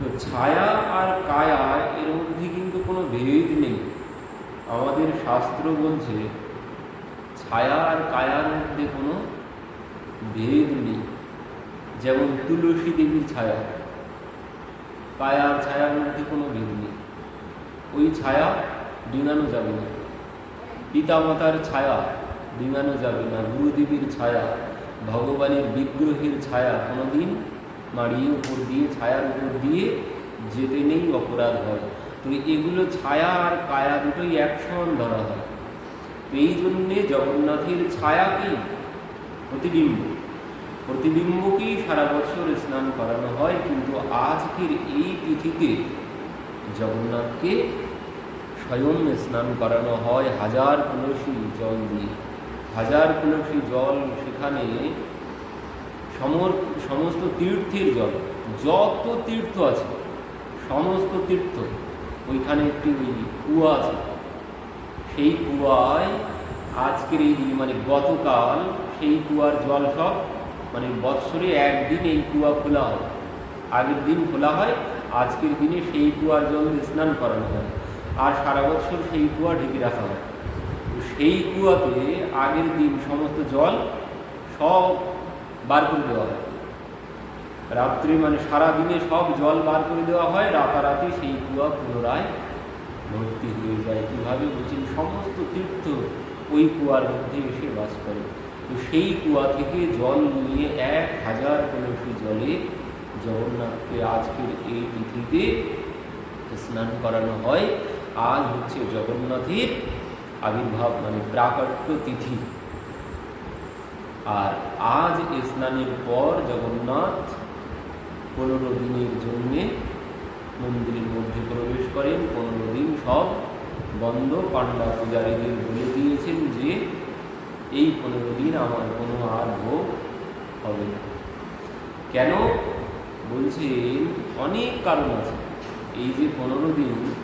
তো ছায়া আর কায়া এর মধ্যে কিন্তু কোনো ভেদ নেই। আমাদের শাস্ত্র বলছে, ছায়া আর কায়ার মধ্যে কোনো ভেদ নেই। যেমন তুলসী দেবীর ছায়া কায়ার ছায়ার মধ্যে কোনো ভেদ নেই। ওই ছায়া ডিঙানো যাবে না। পিতামাতার ছায়া ডিঙানো যাবে না। গুরুদেবীর ছায়া, ভগবানের বিগ্রহের ছায়া কোনোদিন মাড়িয়ে উপর দিয়ে, ছায়ার উপর দিয়ে যেতে নেই অপরাধ হয়। তো এগুলো ছায়া আর কায়া দুটোই একসমান ধরা হয়। তো এই জন্যে জগন্নাথের ছায়া কি? প্রতিবিম্ব। প্রতিবিম্বকেই সারা বছর স্নান করানো হয়, কিন্তু আজকের এই তিথিতে জগন্নাথকে স্বয়ং স্নান করানো হয় হাজার কলসি জল দিয়ে। হাজার কলসি জল সেখানে সমর সমস্ত তীর্থের জল, যত তীর্থ আছে, সমস্ত তীর্থ, ওইখানে একটি কুয়া আছে। সেই কুয়ায় আজকের এই মানে গতকাল সেই কুয়ার জল সব মানে বৎসরে একদিন এই কুয়া খোলা হয়। আগের দিন খোলা হয়, আজকের দিনে সেই কুয়ার জল স্নান করানো হয়। আর সারা বছর সেই কুয়া ঢেকে রাখা হয়। সেই কুয়াতে আগের দিন সমস্ত জল সব বার করে দেওয়া হয়। রাত্রি মানে সারা দিনে সব জল বার করে দেওয়া হয়, রাতারাতি সেই কুয়া পুনরায় ভর্তি হয়ে যায়। কীভাবে বলছেন, সমস্ত তীর্থ ওই কুয়ার মধ্যে এসে বাস করে। তো সেই কুয়া থেকে জল নিয়ে এক হাজার কলসি জলে জগন্নাথকে আজকের এই তিথিতে স্নান করানো হয়। আজ হচ্ছে জগন্নাথের আবির্ভাব মানে প্রাকট্য তিথি। আর আজ স্নানের পর জগন্নাথ পনেরো দিনের জন্যে মন্দিরের মধ্যে প্রবেশ করেন। পনেরো দিন সব বন্ধ। পাণ্ডা পূজারীদের বলে দিয়েছেন যে, এই পনেরো দিন আমার কোনো আর ভোগ হবে না। কেন? বলছেন, অনেক কারণ আছে। এই যে পনেরো দিন,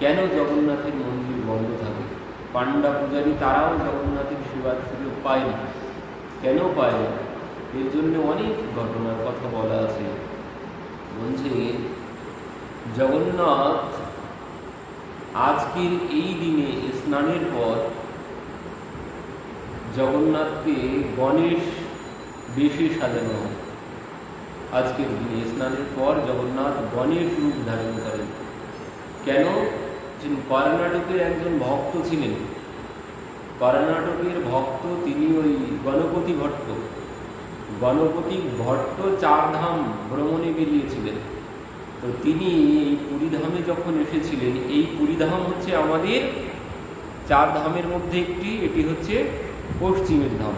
কেন জগন্নাথের মন্দির বন্ধ থাকে? পাণ্ডা পূজারী তারাও জগন্নাথের সেবার সুযোগ পায় না। কেন পায়? এর জন্য অনেক ঘটনার কথা বলা আছে। বলছে, জগন্নাথ, আজকের এই দিনে স্নানের পর জগন্নাথকে গণেশ বেশি সাজানো হয়। আজকের দিনে স্নানের পর জগন্নাথ গণেশ রূপ ধারণ করেন। কেন? যে কর্ণাটকের একজন ভক্ত ছিলেন কর্ণাটকের ভক্ত তিনি ওই গণপতি ভট্ট। গণপতি ভট্ট চারধাম ভ্রমণে বেরিয়েছিলেন। তো তিনি এই পুরীধামে যখন এসেছিলেন, এই পুরীধাম হচ্ছে আমাদের চার ধামের মধ্যে একটি, এটি হচ্ছে পশ্চিমের ধাম।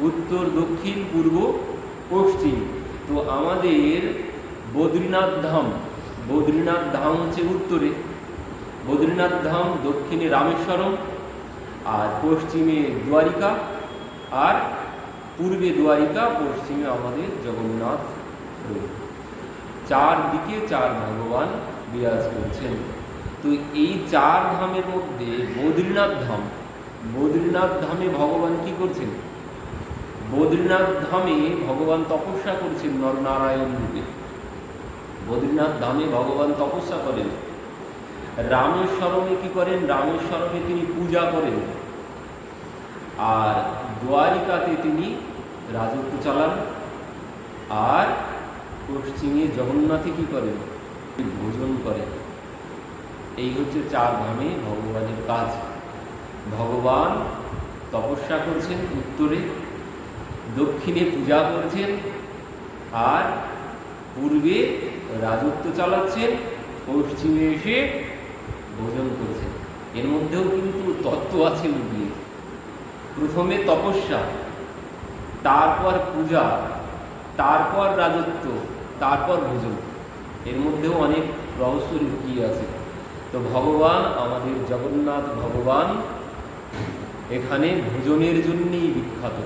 উত্তর, দক্ষিণ, পূর্ব, পশ্চিম। তো আমাদের বদ্রীনাথ ধাম বদ্রীনাথ ধাম হচ্ছে উত্তরে। বদ্রীনাথ ধাম দক্ষিণে রামেশ্বরম আর পশ্চিমে দ্বারিকা আর পূর্বে দ্বারিকা, পশ্চিমে আমাদের জগন্নাথ রয়েছে চার দিকে চার ভগবান বিরাজ করছেন। তো এই চার ধামের মধ্যে বদ্রীনাথ ধাম, বদ্রীনাথ ধামে ভগবান কি করছেন? বদ্রীনাথ ধামে ভগবান তপস্যা করছেন নরনারায়ণ রূপে। বদ্রীনাথ ধামে ভগবান তপস্যা করেন। রামেশ্বরমে কি করেন? রামেশ্বরমে তিনি পূজা করেন। আর দ্বারিকাতে তিনি রাজত্ব চালান। আর পশ্চিমে জগন্নাথে কি করেন? ভোজন করেন। এই হচ্ছে চার ধামে ভগবানের কাজ। ভগবান তপস্যা করছেন উত্তরে, দক্ষিণে পূজা করছেন, আর পূর্বে রাজত্ব চালাচ্ছেন, পশ্চিমে এসে ভোজন করছেন এর মধ্যেও কিন্তু তত্ত্ব আছে লুকিয়ে। প্রথমে তপস্যা, তারপর পূজা, তারপর রাজত্ব, তারপর ভোজন। এর মধ্যেও অনেক রহস্য লুকিয়ে আছে। তো ভগবান, আমাদের জগন্নাথ ভগবান, এখানে ভোজনের জন্যই বিখ্যাত।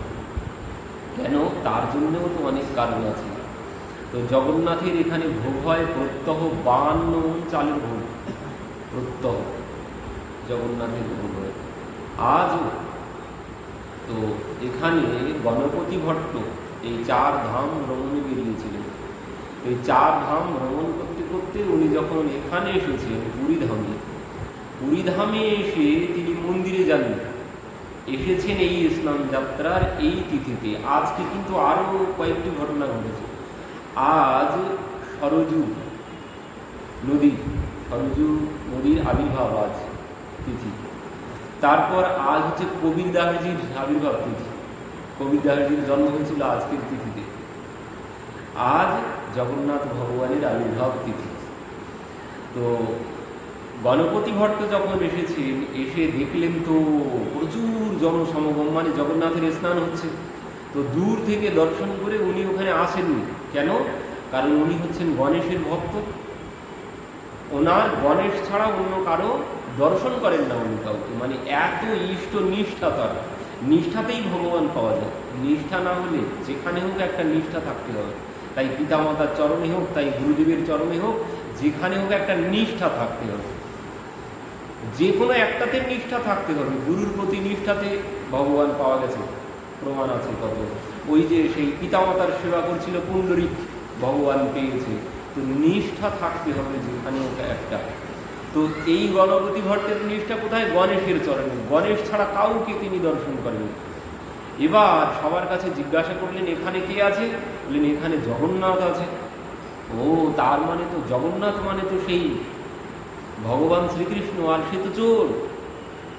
কেন? তার জন্যও তো অনেক কারণ আছে। তো জগন্নাথের এখানে ভোগ হয় প্রত্যহ বান্ন চালের ভোগ। প্রত্যহ জগন্নাথের ভোগ হয় আজও তো এখানে গণপতি ভট্ট এই চার ধাম ভ্রমণে বেরিয়েছিলেন এই চার ধাম ভ্রমণ করতে করতে উনি যখন এখানে এসেছেন পুরীধামে পুরীধামে এসে তিনি মন্দিরে যাননি এসেছেন এই ইসলাম যাত্রার এই তিথিতে। আজকে কিন্তু আরও কয়েকটি ঘটনা ঘটেছে। আজ সরজু নদী সরজু নদীর আবির্ভাব আজ তিথি। তারপর আজ হচ্ছে কবির দাসজির আবির্ভাব তিথি। কবির দাসজির জন্ম হয়েছিল আজকের তিথিতে। আজ জগন্নাথ ভগবানের আবির্ভাব তিথি। তো গণপতি ভট্ট যখন এসেছেন, এসে দেখলেন তো প্রচুর জনসমাগম মানে জগন্নাথের স্নান হচ্ছে। তো দূর থেকে দর্শন করে উনি ওখানে আসেননি। কেন? কারণ উনি হচ্ছেন গণেশের ভক্ত। ওনার গণেশ ছাড়া অন্য কারও দর্শন করেন না উনি কাউকে। মানে এত ইষ্ট নিষ্ঠা তার। নিষ্ঠাতেই ভগবান পাওয়া যায়। নিষ্ঠা না হলে যেখানে হোক একটা নিষ্ঠা থাকতে হবে। তাই পিতামাতার চরণে হোক, তাই গুরুদেবের চরণে হোক, যেখানে হোক একটা নিষ্ঠা থাকতে হবে। যে কোনো একটাতে নিষ্ঠা থাকতে হবে। গুরুর প্রতি নিষ্ঠাতে ভগবান পাওয়া গেছে, প্রমাণ আছে কত ওই যে সেই পিতামাতার সেবা করছিল, পুণ্ডরিক ভগবান পেয়েছে। তো নিষ্ঠা থাকতে হবে যেখানে ওটা একটা। তো এই গণপতি ভট্টের নিষ্ঠা কোথায়? গণেশের চরণে। গণেশ ছাড়া কাউকে তিনি দর্শন করেন এবার সবার কাছে জিজ্ঞাসা করলেন, এখানে কে আছে? বললেন, এখানে জগন্নাথ আছে। ও, তার মানে তো জগন্নাথ মানে তো সেই ভগবান শ্রীকৃষ্ণ, আর সে তো চোর।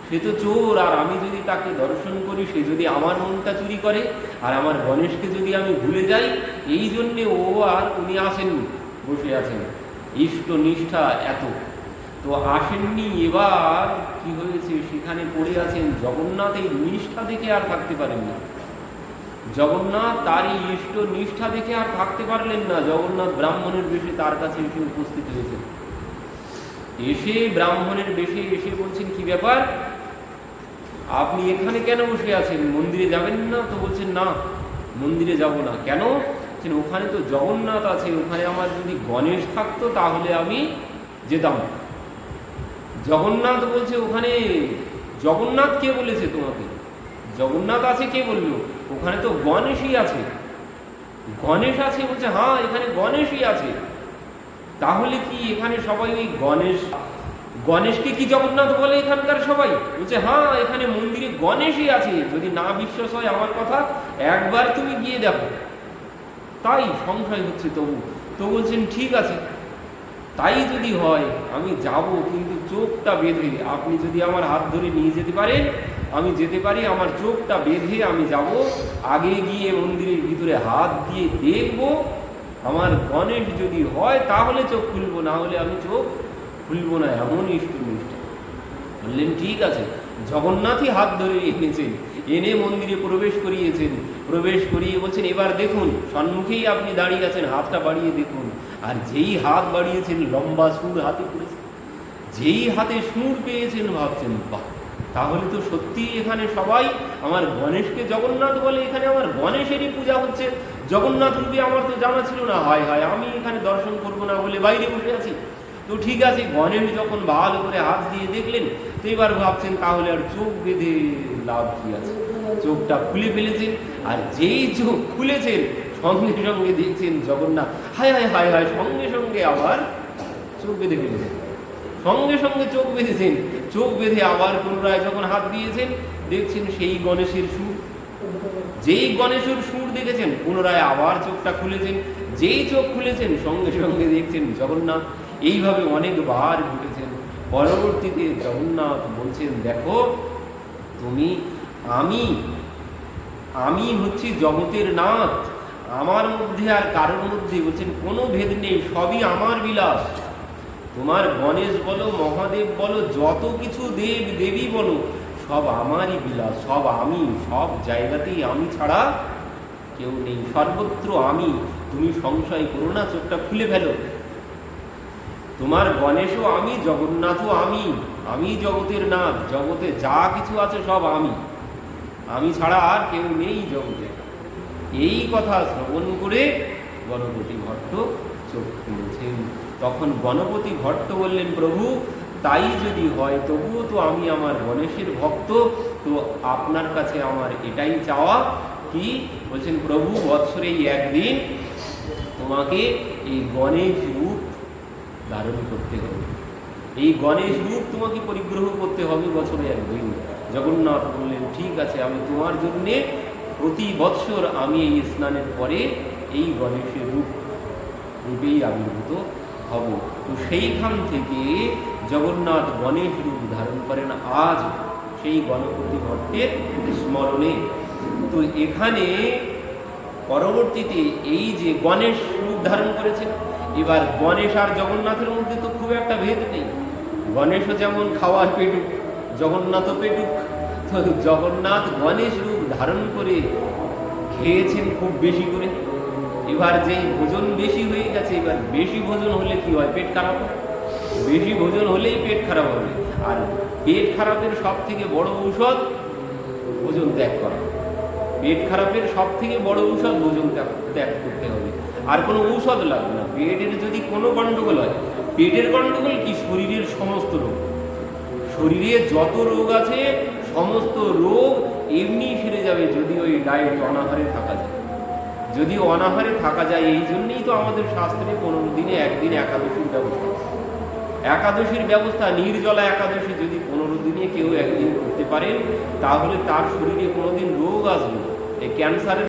সে তো চোর, আর আমি যদি তাকে দর্শন করি, সে যদি আমার মনটা চুরি করে, আর আমার গণেশকে যদি আমি ভুলে যাই, এই জন্যে ও আর উনি আসেননি। বসে আছেন। ইষ্ট নিষ্ঠা এত। তো আসেননি এবার, কি হয়েছে? সেখানে পড়ে আছেন জগন্নাথ এই নিষ্ঠা দেখে আর থাকতে পারেন না। জগন্নাথ তার এই ইষ্ট নিষ্ঠা দেখে আর থাকতে পারলেন না। জগন্নাথ ব্রাহ্মণের বেশে তার কাছে এসে উপস্থিত হয়েছে এসে ব্রাহ্মণের বেশে এসে বলছেন, কি ব্যাপার? আপনি এখানে কেন বসে আছেন? মন্দিরে যাবেন না? তো বলছেন, না, মন্দিরে যাব না। কেন? বলছেন ওখানে তো জগন্নাথ আছে, ওখানে আমার যদি গণেশ থাকতো তাহলে আমি যেতাম। জগন্নাথ বলছে, ওখানে জগন্নাথ কে বলেছে তোমাকে? জগন্নাথ আছে কে বলল? ওখানে তো গণেশই আছে। গণেশ আছে? বলছে হ্যাঁ এখানে গণেশই আছে। তাহলে কি এখানে সবাই ওই গণেশ, গণেশকে কি জগন্নাথ বলে এখানকার সবাই? বলছে হ্যাঁ এখানে মন্দিরে গণেশই আছে। যদি না বিশ্বাস হয় আমার কথা, একবার তুমি গিয়ে দেখো। তাই সংশয় হচ্ছে তবু। তো বলছেন, ঠিক আছে, তাই যদি হয়, আমি যাব, কিন্তু চোখটা বেঁধে আপনি যদি আমার হাত ধরে নিয়ে যেতে পারেন, আমি যেতে পারি, আমার চোখটা বেঁধে আমি যাব, আগে গিয়ে মন্দিরের ভিতরে হাত দিয়ে দেখব, আমার গণেশ যদি হয়, তাহলে চোখ খুলবো, না হলে আমি চোখ খুলবো না। এমন ইষ্টনিষ্ঠ বললেন, ঠিক আছে, জগন্নাথই হাত ধরে এনেছেন। এনে মন্দিরে প্রবেশ করিয়েছেন। প্রবেশ করিয়ে বলছেন, এবার দেখুন, সম্মুখেই আপনি দাঁড়িয়ে আছেন, হাতটা বাড়িয়ে দেখুন। আর যেই হাত বাড়িয়েছেন, লম্বা সুর হাতে পড়েছে যেই হাতে সুর পেয়েছেন, ভাবছেন, বাহ, তাহলে তো সত্যি এখানে সবাই আমার গণেশকে জগন্নাথ বলে, এখানে আমার গণেশেরই পূজা হচ্ছে। জগন্নাথ রূপে আমার তো জানা ছিল না। হায় হায়, আমি এখানে দর্শন করব না বলে বাইরে বসে আছি। তো ঠিক আছে, গণেশ যখন ভালো করে হাত দিয়ে দেখলেন, তো এবার ভাবছেন তাহলে আর চোখ বেঁধে লাভ কি আছে? চোখটা খুলে ফেলেছেন, আর যেই চোখ খুলেছেন, সঙ্গে সঙ্গে দেখছেন জগন্নাথ, হায় হায় হায় হায়, সঙ্গে সঙ্গে আবার চোখ বেঁধে ফেলেছেন। সঙ্গে সঙ্গে চোখ বেঁধেছেন, চোখ বেঁধে আবার পুনরায় যখন হাত দিয়েছেন, দেখছেন সেই গণেশের সুর। যেই গণেশের সুর দেখেছেন, পুনরায় আবার চোখটা খুলেছেন। যেই চোখ খুলেছেন, সঙ্গে সঙ্গে দেখছেন জগন্নাথ এইভাবে অনেকবার ঘটেছেন পরবর্তীতে জগন্নাথ বলছেন, দেখো, তুমি, আমি আমি হচ্ছি জগতের নাথ। আমার মধ্যে আর কারোর মধ্যে, বলছেন, কোনো ভেদ নেই, সবই আমার বিলাস। তোমার গণেশ বলো, মহাদেব বলো, যত কিছু দেব, দেবী বলো, সব আমারই বিলাস, সব আমি, সব জায়গাতেই আমি ছাড়া কেউ নেই। সর্বত্র আমি। তুমি সংশয় করো না, চোখটা খুলে ফেলো। তোমার গণেশও আমি, জগন্নাথও আমি আমি জগতের নাথ, জগতে যা কিছু আছে সব আমি। আমি ছাড়া আর কেউ নেই জগতে। এই কথা শ্রবণ করে গণপতি ভট্ট চোখ খুলেছেন। তখন গণপতি ভট্ট বললেন, প্রভু, তাই যদি হয় তবুও তো আমি আমার গণেশের ভক্ত, তো আপনার কাছে আমার এটাই চাওয়া কি? বলছেন, প্রভু বৎসরে একদিন তোমাকে এই গণেশ ধারণ করতে হবে। এই গণেশ রূপ তোমাকে পরিগ্রহ করতে হবে বছরে একদিন। জগন্নাথ বললেন, ঠিক আছে, আমি তোমার জন্যে প্রতি বৎসর আমি এই স্নানের পরে এই গণেশের রূপ রূপেই আবির্ভূত হব। তো সেইখান থেকে জগন্নাথ গণেশ রূপ ধারণ করেন আজ সেই গণপতি ভট্টের স্মরণে। তো এখানে পরবর্তীতে এই যে গণেশ রূপ ধারণ করেছেন এবার গণেশ আর জগন্নাথের মধ্যে তো খুব একটা ভেদ নেই। গণেশও যেমন খাওয়ার পেটুক, জগন্নাথও পেটুক, তো জগন্নাথ গণেশ রূপ ধারণ করে খেয়েছেন খুব বেশি করে। এবার যেই ভোজন বেশি হয়ে গেছে, এবার বেশি ভোজন হলে কি হয়? পেট খারাপ বেশি ভোজন হলেই পেট খারাপ হবে। আর পেট খারাপের সব থেকে বড় ঔষধ ওজন ত্যাগ করা। পেট খারাপের সব থেকে বড় ঔষধ ত্যাগ ত্যাগ করতে হবে। আর কোনো ঔষধ লাগবে না। পেটের যদি কোনো গণ্ডগোল হয়, পেটের গণ্ডগোল কি? শরীরের সমস্ত রোগ। শরীরে যত রোগ আছে, সমস্ত রোগ এমনি সেরে যাবে যদি ওই ডায়েট অনাহারে থাকা যায়। যদি অনাহারে থাকা যায়, এই জন্যেই তো আমাদের শাস্ত্রে পনেরো দিনে একদিন একাদশীর ব্যবস্থা। একাদশীর ব্যবস্থা, নির্জলা একাদশী যদি পনেরো দিনে কেউ একদিন করতে পারেন, তাহলে তার শরীরে কোনোদিন রোগ আসবে। এই ক্যান্সারের